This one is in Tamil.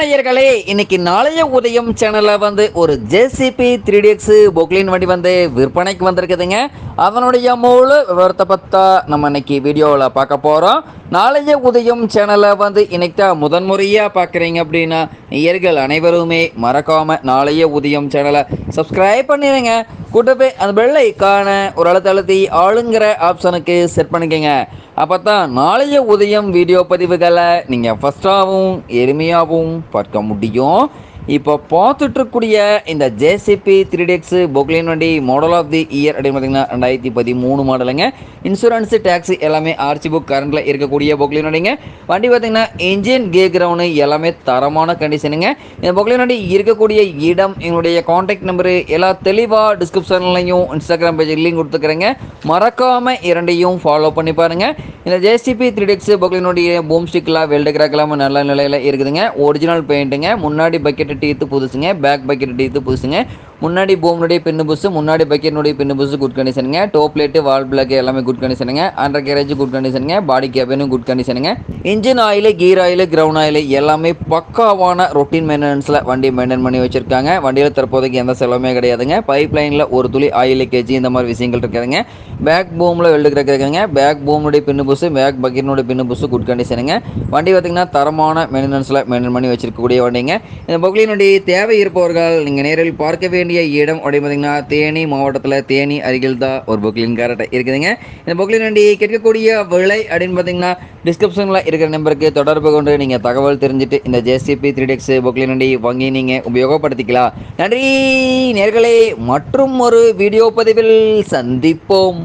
நேயர்களே இன்னைக்கு நாளைய உதயம் சேனலில் வந்து ஒரு ஜேசிபி த்ரீ டிஎக்ஸ் பொக்லின் வண்டி வந்து விற்பனைக்கு வந்திருக்குதுங்க. அதனுடைய முழு விவரத்தை பத்தா நம்ம இன்னைக்கு வீடியோவில் பார்க்க போகிறோம் நாளைய உதயம் சேனலை வந்து இன்னைக்கு தான் முதன்முறையாக பார்க்குறீங்க அப்படின்னா நேயர்கள் அனைவருமே மறக்காம நாளைய உதயம் சேனலை சப்ஸ்கிரைப் பண்ணிடுங்க கூட்டப்பே அந்த வெள்ளை ஒரு அழுத்த அழுத்தி ஆளுங்கிற ஆப்ஷனுக்கு செட் பண்ணிக்கங்க. அப்போ தான் நாளைய உதயம் வீடியோ பதிவுகளை நீங்கள் ஃபஸ்ட்டாகவும் எளிமையாகவும் பார்க்க முடியும். இப்போ பார்த்துட்ருக்கக்கூடிய இந்த ஜேசிபி த்ரீ டெக்ஸ் பொக்லின் வண்டி மாடல் ஆஃப் தி இயர் அப்படின்னு பார்த்தீங்கன்னா ரெண்டாயிரத்தி பதிமூணு மாடலுங்க. இன்சூரன்ஸு டேக்ஸி எல்லாமே ஆர்சி புக் கரண்டில் இருக்கக்கூடிய பொக்லின் வண்டிங்க. வண்டி பார்த்தீங்கன்னா இன்ஜின் கே கிரவுண்டு எல்லாமே தரமான கண்டிஷனுங்க இந்த பொக்லின் வண்டி இருக்கக்கூடிய இடம் எங்களுடைய காண்டாக்ட் நம்பரு எல்லா தெளிவாக டிஸ்கிரிப்ஷன்லையும் இன்ஸ்டாகிராம் பேஜ்லையும் கொடுத்துக்கிறேங்க. மறக்காமல் இரண்டையும் ஃபாலோ பண்ணி பாருங்கள் இந்த ஜேசிபி த்ரீ டெக்ஸ் பொக்லினுடைய பூம் ஸ்டிக்லாம் வெல்டு கிராக் நல்ல நிலையில் இருக்குதுங்க. ஒரிஜினல் பெயிண்ட்டுங்க முன்னாடி பக்கெட்டு டீத்து புதுசுங்க பேக் பக்கெட் டீத்து புதுசுங்க. முன்னாடி பூமினுடைய பின்னு புஸ் முன்னாடி பக்கெட்னுடைய பின்னு புஸ் குட் கண்டிஷனுங்க டோப் லைட்டு வால் பிளாக் எல்லாமே குட் கண்டிஷனுங்க அண்டர் கேரேஜ் குட் கண்டிஷனுங்க பாடி கேபினும் good கண்டிஷனுங்க engine oil gear oil ground oil எல்லாமே பக்காவான ரொட்டீன் மெயின்டெனன்ஸில் வண்டி மெயின்டைன் பண்ணி வச்சிருக்காங்க. வண்டியில் தற்போதைக்கு எந்த செலவுமே கிடையாதுங்க. பைப் லைனில் ஒரு துளி ஆயில் கேஜி இந்த மாதிரி விஷயங்கள் இருக்குதுங்க. பேக் பூமில் வெல்டு கிராக் இருக்குங்க பேக் பூமுடைய பின்னு புஸ் பேக் பக்கெட்னுடைய பின்னு புஸ் குட் கண்டிஷனுங்க வண்டி பார்த்திங்கன்னா தரமான மெயின்டெனன்ஸில் மெயின்டைன் பண்ணி வச்சிருக்கக்கூடிய வண்டிங்க. இந்த பொக்லினுடைய தேவை இருப்பவர்கள் நீங்கள் நேரில் பார்க்க வேண்டிய இடம் அப்படின்னு பார்த்தீங்கன்னா தேனி மாவட்டத்தில் தேனி அருகில் தான் ஒரு பொக்லின் கரெக்டாக இருக்குதுங்க. இந்த பொக்லின் வண்டி கேட்கக்கூடிய விலை அப்படின்னு பார்த்தீங்கன்னா டிஸ்கிரிப்ஷனில் இருக்கிற நம்பருக்கு தொடர்பு கொண்டு நீங்கள் தகவல் தெரிஞ்சுட்டு இந்த ஜேசிபி த்ரீ டெக்ஸ் பொக்லின் வண்டி வாங்கி நீங்கள் உபயோகப்படுத்திக்கலாம். நன்றி நேர்களே. மற்றும் ஒரு வீடியோ பதிவில் சந்திப்போம்.